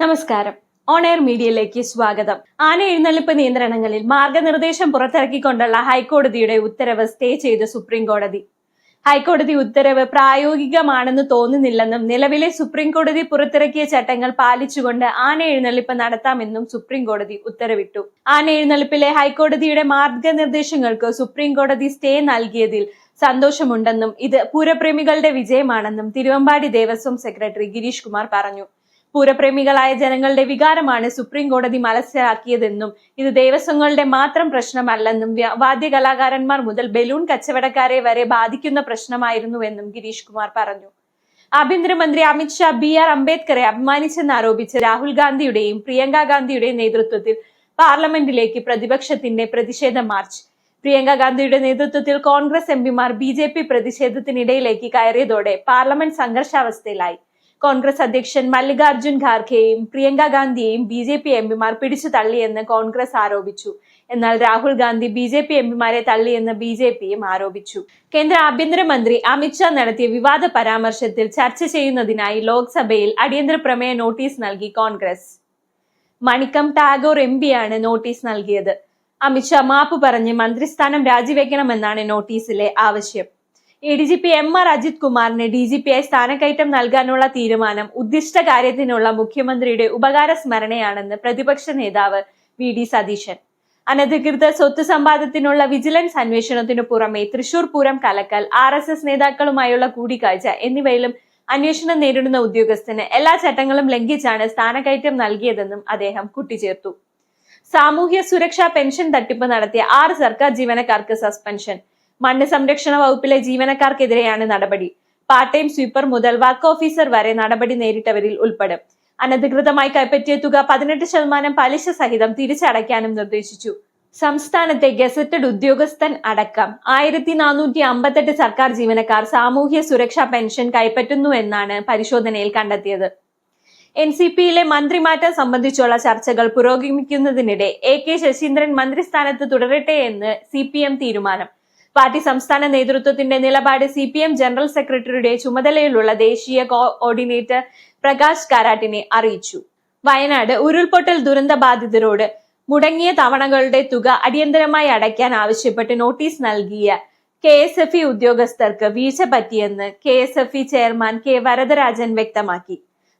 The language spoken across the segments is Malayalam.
നമസ്കാരം. ഓൺ എയർ മീഡിയയിലേക്ക് സ്വാഗതം. ആന എഴുന്നള്ളിപ്പ് നിയന്ത്രണങ്ങളിൽ മാർഗനിർദ്ദേശം പുറത്തിറക്കിക്കൊണ്ടുള്ള ഹൈക്കോടതിയുടെ ഉത്തരവ് സ്റ്റേ ചെയ്ത് സുപ്രീം കോടതി. ഹൈക്കോടതി ഉത്തരവ് പ്രായോഗികമാണെന്ന് തോന്നുന്നില്ലെന്നും നിലവിലെ സുപ്രീം കോടതി പുറത്തിറക്കിയ ചട്ടങ്ങൾ പാലിച്ചുകൊണ്ട് ആന എഴുന്നള്ളിപ്പ് നടത്താമെന്നും സുപ്രീം കോടതി ഉത്തരവിട്ടു. ആന എഴുന്നള്ളിപ്പിലെ ഹൈക്കോടതിയുടെ മാർഗനിർദ്ദേശങ്ങൾക്ക് സുപ്രീം കോടതി സ്റ്റേ നൽകിയതിൽ സന്തോഷമുണ്ടെന്നും ഇത് പൂരപ്രേമികളുടെ വിജയമാണെന്നും തിരുവമ്പാടി ദേവസ്വം സെക്രട്ടറി ഗിരീഷ് കുമാർ പറഞ്ഞു. പൂരപ്രേമികളായ ജനങ്ങളുടെ വികാരമാണ് സുപ്രീം കോടതി മനസ്സിലാക്കിയതെന്നും ഇത് ദേവസ്വങ്ങളുടെ മാത്രം പ്രശ്നമല്ലെന്നും വാദ്യ കലാകാരന്മാർ മുതൽ ബലൂൺ കച്ചവടക്കാരെ വരെ ബാധിക്കുന്ന പ്രശ്നമായിരുന്നുവെന്നും ഗിരീഷ് കുമാർ പറഞ്ഞു. ആഭ്യന്തരമന്ത്രി അമിത്ഷാ ബി ആർ അംബേദ്കറെ അപമാനിച്ചെന്നാരോപിച്ച് രാഹുൽ ഗാന്ധിയുടെയും പ്രിയങ്ക ഗാന്ധിയുടെയും നേതൃത്വത്തിൽ പാർലമെന്റിലേക്ക് പ്രതിപക്ഷത്തിന്റെ പ്രതിഷേധ മാർച്ച്. പ്രിയങ്ക ഗാന്ധിയുടെ നേതൃത്വത്തിൽ കോൺഗ്രസ് എംപിമാർ ബി ജെ പി പ്രതിഷേധത്തിനിടയിലേക്ക് കയറിയതോടെ പാർലമെന്റ് സംഘർഷാവസ്ഥയിലായി. കോൺഗ്രസ് അധ്യക്ഷൻ മല്ലികാർജുൻ ഖാർഖെയും പ്രിയങ്ക ഗാന്ധിയെയും ബി ജെ പി എംപിമാർ പിടിച്ചു തള്ളിയെന്ന് കോൺഗ്രസ് ആരോപിച്ചു. എന്നാൽ Rahul Gandhi B J P എംപിമാരെ തള്ളിയെന്ന് ബി ജെ പിയും ആരോപിച്ചു. കേന്ദ്ര ആഭ്യന്തരമന്ത്രി അമിത്ഷാ നടത്തിയ വിവാദ പരാമർശത്തിൽ ചർച്ച ചെയ്യുന്നതിനായി ലോക്സഭയിൽ അടിയന്തര പ്രമേയ നോട്ടീസ് നൽകി കോൺഗ്രസ്. മണിക്കം ടാഗോർ എം പിയാണ് നോട്ടീസ് നൽകിയത്. അമിത്ഷാ മാപ്പ് പറഞ്ഞ് മന്ത്രിസ്ഥാനം രാജിവെക്കണമെന്നാണ് നോട്ടീസിലെ ആവശ്യം. A D G P M R Ajith കുമാറിന് ഡി ജി പി ആയി സ്ഥാനക്കയറ്റം നൽകാനുള്ള തീരുമാനം ഉദ്ദിഷ്ട കാര്യത്തിനുള്ള മുഖ്യമന്ത്രിയുടെ ഉപകാര സ്മരണയാണെന്ന് പ്രതിപക്ഷ നേതാവ് വി ഡി സതീശൻ. അനധികൃത സ്വത്ത് സമ്പാദത്തിനുള്ള വിജിലൻസ് അന്വേഷണത്തിനു പുറമെ തൃശൂർ പൂരം കലക്കൽ ആർ എസ് എസ് നേതാക്കളുമായുള്ള കൂടിക്കാഴ്ച എന്നിവയിലും അന്വേഷണം നേരിടുന്ന ഉദ്യോഗസ്ഥന് എല്ലാ ചട്ടങ്ങളും ലംഘിച്ചാണ് സ്ഥാനക്കയറ്റം നൽകിയതെന്നും അദ്ദേഹം കൂട്ടിച്ചേർത്തു. സാമൂഹ്യ സുരക്ഷാ പെൻഷൻ തട്ടിപ്പ് നടത്തിയ ആറ് സർക്കാർ ജീവനക്കാർക്ക് സസ്പെൻഷൻ. മണ്ണ് സംരക്ഷണ വകുപ്പിലെ ജീവനക്കാർക്കെതിരെയാണ് നടപടി. പാർട്ട് ടൈം സ്വീപ്പർ മുതൽ വർക്ക് ഓഫീസർ വരെ നടപടി നേരിട്ടവരിൽ ഉൾപ്പെടും. അനധികൃതമായി കൈപ്പറ്റിയ തുക പതിനെട്ട് ശതമാനം പലിശ സഹിതം തിരിച്ചടയ്ക്കാനും നിർദ്ദേശിച്ചു. സംസ്ഥാനത്തെ ഗസറ്റഡ് ഉദ്യോഗസ്ഥൻ അടക്കം ആയിരത്തി നാനൂറ്റി അമ്പത്തെട്ട് സർക്കാർ ജീവനക്കാർ സാമൂഹ്യ സുരക്ഷാ പെൻഷൻ കൈപ്പറ്റുന്നു എന്നാണ് പരിശോധനയിൽ കണ്ടെത്തിയത്. എൻ സി പിയിലെ മന്ത്രിമാറ്റം സംബന്ധിച്ചുള്ള ചർച്ചകൾ പുരോഗമിക്കുന്നതിനിടെ എ കെ ശശീന്ദ്രൻ മന്ത്രിസ്ഥാനത്ത് തുടരട്ടെ എന്ന് സി പി എം തീരുമാനം. പാർട്ടി സംസ്ഥാന നേതൃത്വത്തിന്റെ നിലപാട് സി പി എം ജനറൽ സെക്രട്ടറിയുടെ ചുമതലയിലുള്ള ദേശീയ കോർഡിനേറ്റർ പ്രകാശ് കാരാട്ടിനെ അറിയിച്ചു. വയനാട് ഉരുൾപൊട്ടൽ ദുരന്ത ബാധിതരോട് മുടങ്ങിയ തവണകളുടെ തുക അടിയന്തരമായി അടയ്ക്കാൻ ആവശ്യപ്പെട്ട് നോട്ടീസ് നൽകിയ കെ എസ് എഫ് ഇ ഉദ്യോഗസ്ഥർക്ക് വീഴ്ച പറ്റിയെന്ന് K S F E chairman K Varadarajan വ്യക്തമാക്കി.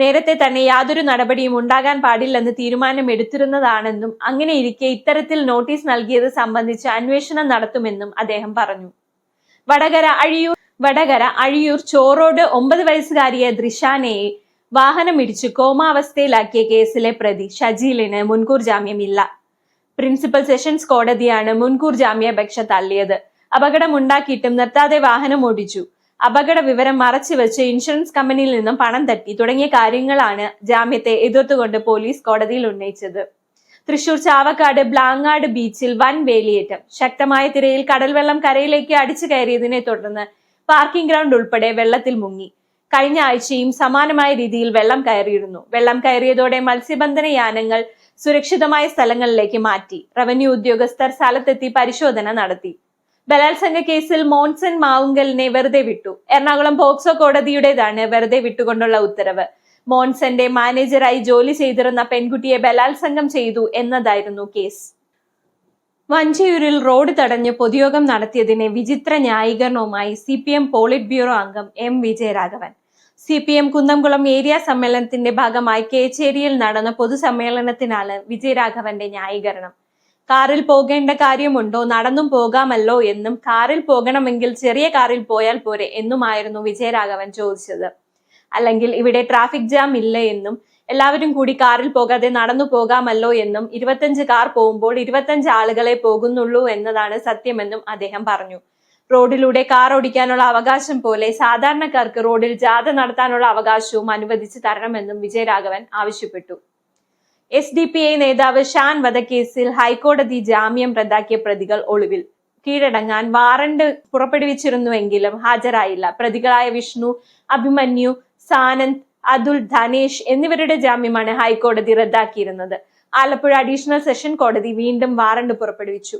നേരത്തെ തന്നെ യാതൊരു നടപടിയും ഉണ്ടാകാൻ പാടില്ലെന്ന് തീരുമാനമെടുത്തിരുന്നതാണെന്നും അങ്ങനെയിരിക്കെ ഇത്തരത്തിൽ നോട്ടീസ് നൽകിയത് സംബന്ധിച്ച് അന്വേഷണം നടത്തുമെന്നും അദ്ദേഹം പറഞ്ഞു. വടകര അഴിയൂർ വടകര അഴിയൂർ ചോറോട് ഒമ്പത് വയസ്സുകാരിയെ ദൃശാനയെ വാഹനമിടിച്ച് കോമാവസ്ഥയിലാക്കിയ കേസിലെ പ്രതി ഷജീലിന് മുൻകൂർ ജാമ്യമില്ല. പ്രിൻസിപ്പൽ സെഷൻസ് കോടതിയാണ് മുൻകൂർ ജാമ്യാപേക്ഷ തള്ളിയത്. അപകടമുണ്ടാക്കിയിട്ടും നിർത്താതെ വാഹനം ഓടിച്ചു അപകട വിവരം മറച്ചുവെച്ച് ഇൻഷുറൻസ് കമ്പനിയിൽ നിന്നും പണം തട്ടി തുടങ്ങിയ കാര്യങ്ങളാണ് ജാമ്യത്തെ എതിർത്തുകൊണ്ട് പോലീസ് കോടതിയിൽ ഉന്നയിച്ചത്. തൃശൂർ ചാവക്കാട് ബ്ലാങ്ങാട് ബീച്ചിൽ വൻ വേലിയേറ്റം. ശക്തമായ തിരയിൽ കടൽവെള്ളം കരയിലേക്ക് അടിച്ചു കയറിയതിനെ തുടർന്ന് പാർക്കിംഗ് ഗ്രൗണ്ട് ഉൾപ്പെടെ വെള്ളത്തിൽ മുങ്ങി. കഴിഞ്ഞ ആഴ്ചയും സമാനമായ രീതിയിൽ വെള്ളം കയറിയിരുന്നു. വെള്ളം കയറിയതോടെ മത്സ്യബന്ധന യാനങ്ങൾ സുരക്ഷിതമായ സ്ഥലങ്ങളിലേക്ക് മാറ്റി. റവന്യൂ ഉദ്യോഗസ്ഥർ സ്ഥലത്തെത്തി പരിശോധന നടത്തി. ബലാത്സംഗ കേസിൽ മോൺസൺ മാവുങ്കലിനെ വെറുതെ വിട്ടു. എറണാകുളം പോക്സോ കോടതിയുടേതാണ് വെറുതെ വിട്ടുകൊണ്ടുള്ള ഉത്തരവ്. മോൺസന്റെ മാനേജറായി ജോലി ചെയ്തിരുന്ന പെൺകുട്ടിയെ ബലാത്സംഗം ചെയ്തു എന്നതായിരുന്നു കേസ്. വഞ്ചിയൂരിൽ റോഡ് തടഞ്ഞ് പൊതുയോഗം നടത്തിയതിനെ വിചിത്ര ന്യായീകരണവുമായി C P M polit bureau അംഗം M Vijayaraghavan. C P M Kunnamkulam area സമ്മേളനത്തിന്റെ ഭാഗമായി കേച്ചേരിയിൽ നടന്ന പൊതുസമ്മേളനത്തിനാണ് വിജയരാഘവന്റെ ന്യായീകരണം. കാറിൽ പോകേണ്ട കാര്യമുണ്ടോ? നടന്നും പോകാമല്ലോ എന്നും കാറിൽ പോകണമെങ്കിൽ ചെറിയ കാറിൽ പോയാൽ പോരെ എന്നുമായിരുന്നു വിജയരാഘവൻ ചോദിച്ചത്. അല്ലെങ്കിൽ ഇവിടെ ട്രാഫിക് ജാം ഇല്ല എന്നും എല്ലാവരും കൂടി കാറിൽ പോകാതെ നടന്നു പോകാമല്ലോ എന്നും ഇരുപത്തഞ്ച് കാർ പോകുമ്പോൾ ഇരുപത്തഞ്ച് ആളുകളെ പോകുന്നുള്ളൂ എന്നതാണ് സത്യമെന്നും അദ്ദേഹം പറഞ്ഞു. റോഡിലൂടെ കാർ ഓടിക്കാനുള്ള അവകാശം പോലെ സാധാരണക്കാർക്ക് റോഡിൽ ജാഥ നടത്താനുള്ള അവകാശവും അനുവദിച്ചു തരണമെന്നും വിജയരാഘവൻ ആവശ്യപ്പെട്ടു. എസ് ഡി പി ഐ നേതാവ് ഷാൻ വധക്കേസിൽ ഹൈക്കോടതി ജാമ്യം റദ്ദാക്കിയ പ്രതികൾ ഒളിവിൽ. കീഴടങ്ങാൻ വാറണ്ട് പുറപ്പെടുവിച്ചിരുന്നുവെങ്കിലും ഹാജരായില്ല. പ്രതികളായ വിഷ്ണു അഭിമന്യു സാനന്ദ് അതുൽ ധനേഷ് എന്നിവരുടെ ജാമ്യമാണ് ഹൈക്കോടതി റദ്ദാക്കിയിരുന്നത്. ആലപ്പുഴ അഡീഷണൽ സെഷൻ കോടതി വീണ്ടും വാറണ്ട് പുറപ്പെടുവിച്ചു.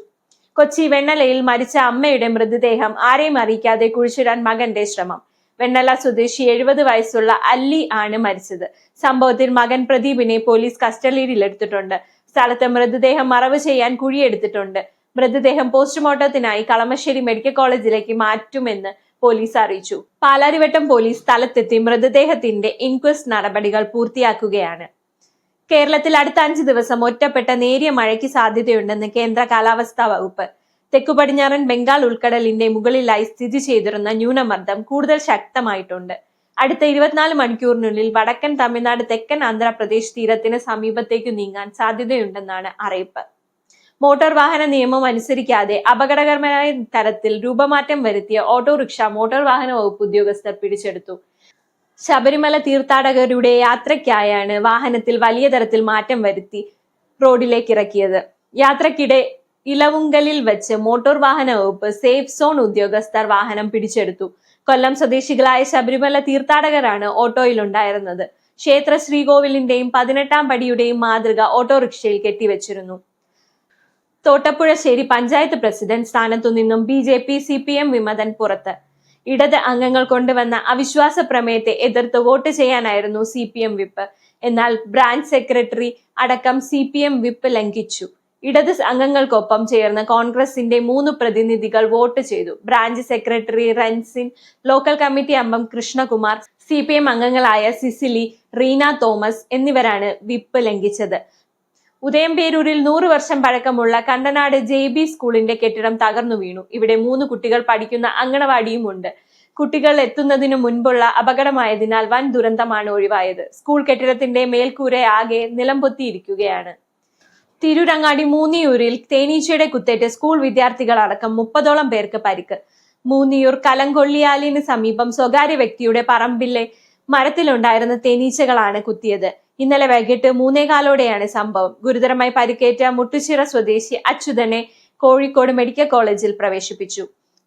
കൊച്ചി വെണ്ണലയിൽ മരിച്ച അമ്മയുടെ മൃതദേഹം ആരെയും അറിയിക്കാതെ കുഴിച്ചിടാൻ മകന്റെ ശ്രമം. വെണ്ണല സ്വദേശി എഴുപത് വയസ്സുള്ള അല്ലി ആണ് മരിച്ചത്. സംഭവത്തിൽ മകൻ പ്രദീപിനെ പോലീസ് കസ്റ്റഡിയിലെടുത്തിട്ടുണ്ട് സ്ഥലത്ത് മൃതദേഹം മറവ് ചെയ്യാൻ കുഴിയെടുത്തിട്ടുണ്ട്. മൃതദേഹം പോസ്റ്റ്മോർട്ടത്തിനായി കളമശ്ശേരി മെഡിക്കൽ കോളേജിലേക്ക് മാറ്റുമെന്ന് പോലീസ് അറിയിച്ചു. പാലാരിവട്ടം പോലീസ് സ്ഥലത്തെത്തി മൃതദേഹത്തിന്റെ ഇൻക്വസ്റ്റ് നടപടികൾ പൂർത്തിയാക്കുകയാണ്. കേരളത്തിൽ അടുത്ത അഞ്ച് ദിവസം ഒറ്റപ്പെട്ട നേരിയ മഴയ്ക്ക് സാധ്യതയുണ്ടെന്ന് കേന്ദ്ര കാലാവസ്ഥാ വകുപ്പ്. തെക്കു പടിഞ്ഞാറൻ ബംഗാൾ ഉൾക്കടലിന്റെ മുകളിലായി സ്ഥിതി ചെയ്തിരുന്ന ന്യൂനമർദ്ദം കൂടുതൽ ശക്തമായിട്ടുണ്ട്. അടുത്ത ഇരുപത്തിനാല് മണിക്കൂറിനുള്ളിൽ വടക്കൻ തമിഴ്നാട് തെക്കൻ ആന്ധ്രാപ്രദേശ് തീരത്തിന് സമീപത്തേക്ക് നീങ്ങാൻ സാധ്യതയുണ്ടെന്നാണ് അറിയിപ്പ്. മോട്ടോർ വാഹന നിയമം അനുസരിക്കാതെ അപകടകരമായ തരത്തിൽ രൂപമാറ്റം വരുത്തിയ ഓട്ടോറിക്ഷ മോട്ടോർ വാഹന വകുപ്പ് ഉദ്യോഗസ്ഥർ പിടിച്ചെടുത്തു. ശബരിമല തീർത്ഥാടകരുടെ യാത്രയ്ക്കായാണ് വാഹനത്തിൽ വലിയ തരത്തിൽ മാറ്റം വരുത്തി റോഡിലേക്ക് ഇറക്കിയത്. യാത്രക്കിടെ ഇലവുങ്കലിൽ വെച്ച് മോട്ടോർ വാഹന വകുപ്പ് സേഫ് സോൺ ഉദ്യോഗസ്ഥർ വാഹനം പിടിച്ചെടുത്തു. കൊല്ലം സ്വദേശികളായ ശബരിമല തീർത്ഥാടകരാണ് ഓട്ടോയിലുണ്ടായിരുന്നത്. ക്ഷേത്ര ശ്രീകോവിലിന്റെയും പതിനെട്ടാം പടിയുടെയും മാതൃക ഓട്ടോറിക്ഷയിൽ കെട്ടിവെച്ചിരുന്നു. തോട്ടപ്പുഴശ്ശേരി പഞ്ചായത്ത് പ്രസിഡന്റ് സ്ഥാനത്തു നിന്നും B J P C P M വിമതൻ പുറത്ത്. ഇടത് അംഗങ്ങൾ കൊണ്ടുവന്ന അവിശ്വാസ പ്രമേയത്തെ എതിർത്ത് വോട്ട് ചെയ്യാനായിരുന്നു സി പി എം വിപ്പ്. എന്നാൽ ബ്രാഞ്ച് സെക്രട്ടറി അടക്കം സി പി എം വിപ്പ് ലംഘിച്ചു. ഇടത് അംഗങ്ങൾക്കൊപ്പം ചേർന്ന് കോൺഗ്രസിന്റെ മൂന്ന് പ്രതിനിധികൾ വോട്ട് ചെയ്തു. Branch secretary Ransin local committee അംഗം കൃഷ്ണകുമാർ സി പി എം അംഗങ്ങളായ സിസിലി റീന തോമസ് എന്നിവരാണ് വിപ്പ് ലംഘിച്ചത്. ഉദയംപേരൂരിൽ നൂറ് വർഷം പഴക്കമുള്ള കണ്ടനാട് ജെ ബി സ്കൂളിന്റെ കെട്ടിടം തകർന്നു വീണു. ഇവിടെ മൂന്ന് കുട്ടികൾ പഠിക്കുന്ന അങ്കണവാടിയും ഉണ്ട്. കുട്ടികൾ എത്തുന്നതിനു മുൻപുള്ള അപകടമായതിനാൽ വൻ ദുരന്തമാണ് ഒഴിവായത്. സ്കൂൾ കെട്ടിടത്തിന്റെ മേൽക്കൂര ആകെ നിലംപൊത്തിയിരിക്കുകയാണ്. തിരൂരങ്ങാടി മൂന്നിയൂരിൽ തേനീച്ചയുടെ കുത്തേറ്റ് സ്കൂൾ വിദ്യാർത്ഥികളടക്കം മുപ്പതോളം പേർക്ക് പരിക്ക്. മൂന്നിയൂർ കലങ്കൊള്ളിയാലിന് സമീപം സ്വകാര്യ വ്യക്തിയുടെ പറമ്പിലെ മരത്തിലുണ്ടായിരുന്ന തേനീച്ചകളാണ് കുത്തിയത്. ഇന്നലെ വൈകിട്ട് മൂന്നേകാലോടെയാണ് സംഭവം. ഗുരുതരമായി പരിക്കേറ്റ മുട്ടുച്ചിറ സ്വദേശി അച്യുതനെ കോഴിക്കോട് മെഡിക്കൽ കോളേജിൽ പ്രവേശിപ്പിച്ചു.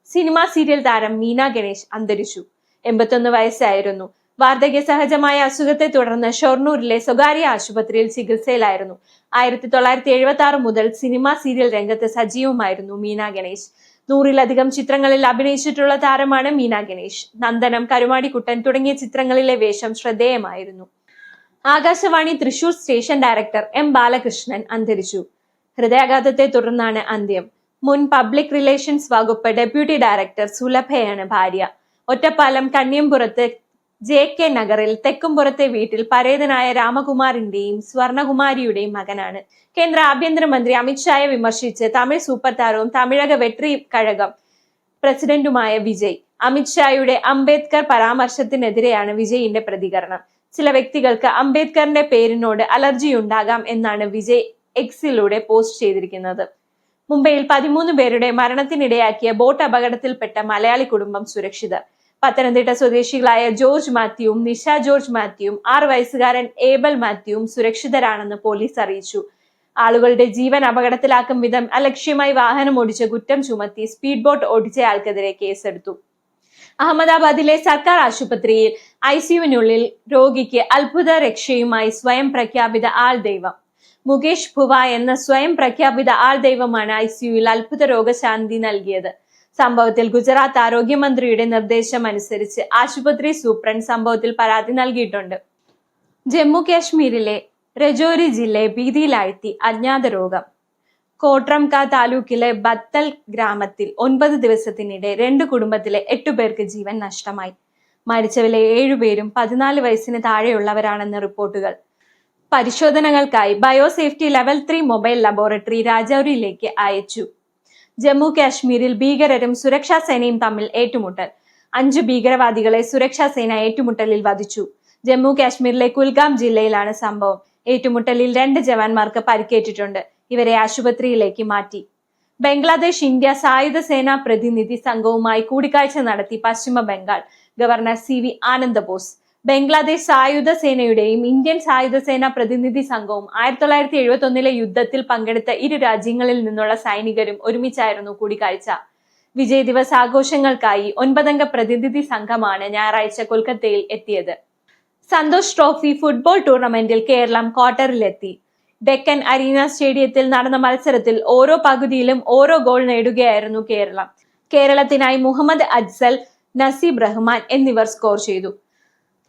സിനിമാ സീരിയൽ താരം മീന ഗണേഷ് അന്തരിച്ചു. എൺപത്തൊന്ന് വയസ്സായിരുന്നു. വാർദ്ധക്യ സഹജമായ അസുഖത്തെ തുടർന്ന് ഷൊർണൂരിലെ സ്വകാര്യ ആശുപത്രിയിൽ ചികിത്സയിലായിരുന്നു. ആയിരത്തി തൊള്ളായിരത്തി എഴുപത്തി ആറ് മുതൽ സിനിമാ സീരിയൽ രംഗത്ത് സജീവമായിരുന്നു മീന ഗണേഷ് നൂറിലധികം ചിത്രങ്ങളിൽ അഭിനയിച്ചിട്ടുള്ള താരമാണ് മീന ഗണേഷ് നന്ദനം കരുമാടിക്കുട്ടൻ തുടങ്ങിയ ചിത്രങ്ങളിലെ വേഷം ശ്രദ്ധേയമായിരുന്നു. Akashvani Thrissur station director M Balakrishnan അന്തരിച്ചു. ഹൃദയാഘാതത്തെ തുടർന്നാണ് അന്ത്യം. മുൻ പബ്ലിക് റിലേഷൻസ് വകുപ്പ് ഡെപ്യൂട്ടി ഡയറക്ടർ സുലഭയാണ് ഭാര്യ. ഒറ്റപ്പാലം കണ്ണിയമ്പുറത്ത് ജെ കെ നഗറിൽ തെക്കുംപുറത്തെ വീട്ടിൽ പരേതനായ രാമകുമാറിന്റെയും സ്വർണകുമാരിയുടെയും മകനാണ്. കേന്ദ്ര ആഭ്യന്തരമന്ത്രി അമിത്ഷായെ വിമർശിച്ച് തമിഴ് സൂപ്പർ താരവും തമിഴക വെട്രി കഴകം പ്രസിഡന്റുമായ വിജയ് അമിത്ഷായുടെ അംബേദ്കർ പരാമർശത്തിനെതിരെയാണ് വിജയിന്റെ പ്രതികരണം. ചില വ്യക്തികൾക്ക് അംബേദ്കറിന്റെ പേരിനോട് അലർജി ഉണ്ടാകാം എന്നാണ് വിജയ് എക്സിലൂടെ പോസ്റ്റ് ചെയ്തിരിക്കുന്നത്. മുംബൈയിൽ പതിമൂന്ന് പേരുടെ മരണത്തിനിടയാക്കിയ ബോട്ട് അപകടത്തിൽപ്പെട്ട മലയാളി കുടുംബം സുരക്ഷിതർ. പത്തനംതിട്ട സ്വദേശികളായ ജോർജ് മാത്യുവും നിഷ ജോർജ് മാത്യുവും ആറ് വയസ്സുകാരൻ ഏബൽ മാത്യുവും സുരക്ഷിതരാണെന്ന് പോലീസ് അറിയിച്ചു. ആളുകളുടെ ജീവൻ അപകടത്തിലാക്കും വിധം അലക്ഷ്യമായി വാഹനം ഓടിച്ച കുറ്റം ചുമത്തി സ്പീഡ് ബോട്ട് ഓടിച്ചയാൾക്കെതിരെ കേസെടുത്തു. അഹമ്മദാബാദിലെ സർക്കാർ ആശുപത്രിയിൽ ഐ സിയുവിനുള്ളിൽ രോഗിക്ക് അത്ഭുത രക്ഷയുമായി സ്വയം പ്രഖ്യാപിത ആൾ ദൈവം. മുകേഷ് ഭുവ എന്ന സ്വയം പ്രഖ്യാപിത ആൾ ദൈവമാണ് ഐ സിയുവിൽ അത്ഭുത രോഗശാന്തി നൽകിയത്. സംഭവത്തിൽ ഗുജറാത്ത് ആരോഗ്യമന്ത്രിയുടെ നിർദ്ദേശം അനുസരിച്ച് ആശുപത്രി സൂപ്രണ്ട് സംഭവത്തിൽ പരാതി നൽകിയിട്ടുണ്ട്. ജമ്മു കാശ്മീരിലെ രജോരി ജില്ലയെ ഭീതിയിലാഴ്ത്തി അജ്ഞാത രോഗം. കോട്രംക താലൂക്കിലെ ബത്തൽ ഗ്രാമത്തിൽ ഒൻപത് ദിവസത്തിനിടെ രണ്ട് കുടുംബത്തിലെ എട്ടു പേർക്ക് ജീവൻ നഷ്ടമായി. മരിച്ചവരിലെ ഏഴുപേരും പതിനാല് വയസ്സിന് താഴെയുള്ളവരാണെന്ന് റിപ്പോർട്ടുകൾ. പരിശോധനകൾക്കായി biosafety level three mobile laboratory രാജൌരിയിലേക്ക് അയച്ചു. ജമ്മു കാശ്മീരിൽ ഭീകരരും സുരക്ഷാ സേനയും തമ്മിൽ ഏറ്റുമുട്ടൽ. അഞ്ച് ഭീകരവാദികളെ സുരക്ഷാ സേന ഏറ്റുമുട്ടലിൽ വധിച്ചു. ജമ്മു കാശ്മീരിലെ കുൽഗാം ജില്ലയിലാണ് സംഭവം. ഏറ്റുമുട്ടലിൽ രണ്ട് ജവാന്മാർക്ക് പരിക്കേറ്റിട്ടുണ്ട്. ഇവരെ ആശുപത്രിയിലേക്ക് മാറ്റി. ബംഗ്ലാദേശ് ഇന്ത്യ സായുധ സേനാ പ്രതിനിധി സംഘവുമായി കൂടിക്കാഴ്ച നടത്തി പശ്ചിമ Bengal governor C V Ananda Bose. Bangladesh സായുധ സേനയുടെയും ഇന്ത്യൻ സായുധ സേന പ്രതിനിധി സംഘവും ആയിരത്തി തൊള്ളായിരത്തി എഴുപത്തി ഒന്നിലെ യുദ്ധത്തിൽ പങ്കെടുത്ത ഇരു രാജ്യങ്ങളിൽ നിന്നുള്ള സൈനികരും ഒരുമിച്ചായിരുന്നു കൂടിക്കാഴ്ച. വിജയ് ദിവസ് ആഘോഷങ്ങൾക്കായി ഒൻപതംഗ പ്രതിനിധി സംഘമാണ് ഞായറാഴ്ച കൊൽക്കത്തയിൽ എത്തിയത്. സന്തോഷ് ട്രോഫി ഫുട്ബോൾ ടൂർണമെന്റിൽ കേരളം ക്വാർട്ടറിലെത്തി. ഡെക്കൻ അരീന സ്റ്റേഡിയത്തിൽ നടന്ന മത്സരത്തിൽ ഓരോ പകുതിയിലും ഓരോ ഗോൾ നേടുകയായിരുന്നു കേരളം. കേരളത്തിനായി മുഹമ്മദ് അജ്സൽ നസീബ് റഹ്മാൻ എന്നിവർ സ്കോർ ചെയ്തു.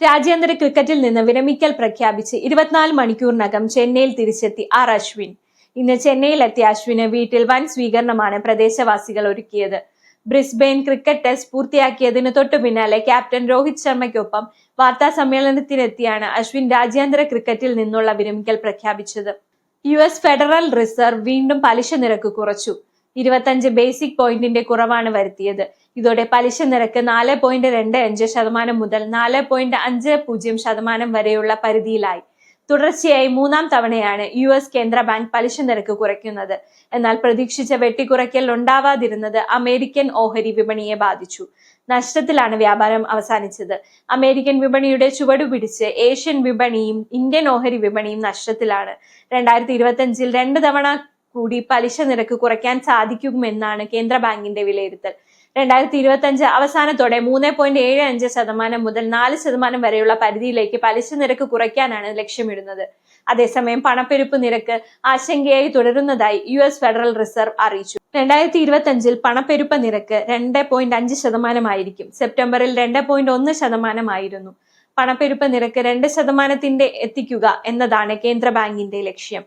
രാജ്യാന്തര ക്രിക്കറ്റിൽ നിന്ന് വിരമിക്കൽ പ്രഖ്യാപിച്ച് ഇരുപത്തിനാല് മണിക്കൂറിനകം ചെന്നൈയിൽ തിരിച്ചെത്തി ആർ അശ്വിൻ. ഇന്ന് ചെന്നൈയിലെത്തിയ അശ്വിന് വീട്ടിൽ വൻ സ്വീകരണമാണ് പ്രദേശവാസികൾ ഒരുക്കിയത്. ബ്രിസ്ബെയിൻ ക്രിക്കറ്റ് ടെസ്റ്റ് പൂർത്തിയാക്കിയതിന് തൊട്ടു പിന്നാലെ ക്യാപ്റ്റൻ രോഹിത് ശർമ്മയ്ക്കൊപ്പം വാർത്താ സമ്മേളനത്തിനെത്തിയാണ് അശ്വിൻ രാജ്യാന്തര ക്രിക്കറ്റിൽ നിന്നുള്ള വിരമിക്കൽ പ്രഖ്യാപിച്ചത്. യു എസ് ഫെഡറൽ റിസർവ് വീണ്ടും പലിശ നിരക്ക് കുറച്ചു. ഇരുപത്തഞ്ച് ബേസിക് പോയിന്റിന്റെ കുറവാണ് വരുത്തിയത്. ഇതോടെ പലിശ നിരക്ക് നാല് പോയിന്റ് രണ്ട് അഞ്ച് ശതമാനം മുതൽ നാല് പോയിന്റ് അഞ്ച് പൂജ്യം ശതമാനം വരെയുള്ള പരിധിയിലായി. തുടർച്ചയായി മൂന്നാം തവണയാണ് യു എസ് കേന്ദ്ര ബാങ്ക് പലിശ നിരക്ക് കുറയ്ക്കുന്നത്. എന്നാൽ പ്രതീക്ഷിച്ച വെട്ടിക്കുറയ്ക്കൽ ഉണ്ടാവാതിരുന്നത് അമേരിക്കൻ ഓഹരി വിപണിയെ ബാധിച്ചു. നഷ്ടത്തിലാണ് വ്യാപാരം അവസാനിച്ചത്. അമേരിക്കൻ വിപണിയുടെ ചുവടുപിടിച്ച് ഏഷ്യൻ വിപണിയും ഇന്ത്യൻ ഓഹരി വിപണിയും നഷ്ടത്തിലാണ്. രണ്ടായിരത്തി ഇരുപത്തി രണ്ട് തവണ കൂടി പലിശ നിരക്ക് കുറയ്ക്കാൻ സാധിക്കുമെന്നാണ് കേന്ദ്ര ബാങ്കിന്റെ വിലയിരുത്തൽ. രണ്ടായിരത്തി ഇരുപത്തി അഞ്ച് അവസാനത്തോടെ മൂന്ന് പോയിന്റ് ഏഴ് അഞ്ച് ശതമാനം മുതൽ നാല് ശതമാനം വരെയുള്ള പരിധിയിലേക്ക് പലിശ നിരക്ക് കുറയ്ക്കാനാണ് ലക്ഷ്യമിടുന്നത്. അതേസമയം പണപ്പെരുപ്പ് നിരക്ക് ആശങ്കയായി തുടരുന്നതായി യു എസ് ഫെഡറൽ റിസർവ് അറിയിച്ചു. രണ്ടായിരത്തി ഇരുപത്തി അഞ്ചിൽ പണപ്പെരുപ്പ നിരക്ക് രണ്ട് പോയിന്റ് അഞ്ച് ശതമാനമായിരിക്കും. സെപ്റ്റംബറിൽ രണ്ട് പോയിന്റ് ഒന്ന് ശതമാനമായിരുന്നു. പണപ്പെരുപ്പ നിരക്ക് രണ്ട് ശതമാനത്തിന്റെ എത്തിക്കുക എന്നതാണ് കേന്ദ്ര ബാങ്കിന്റെ ലക്ഷ്യം.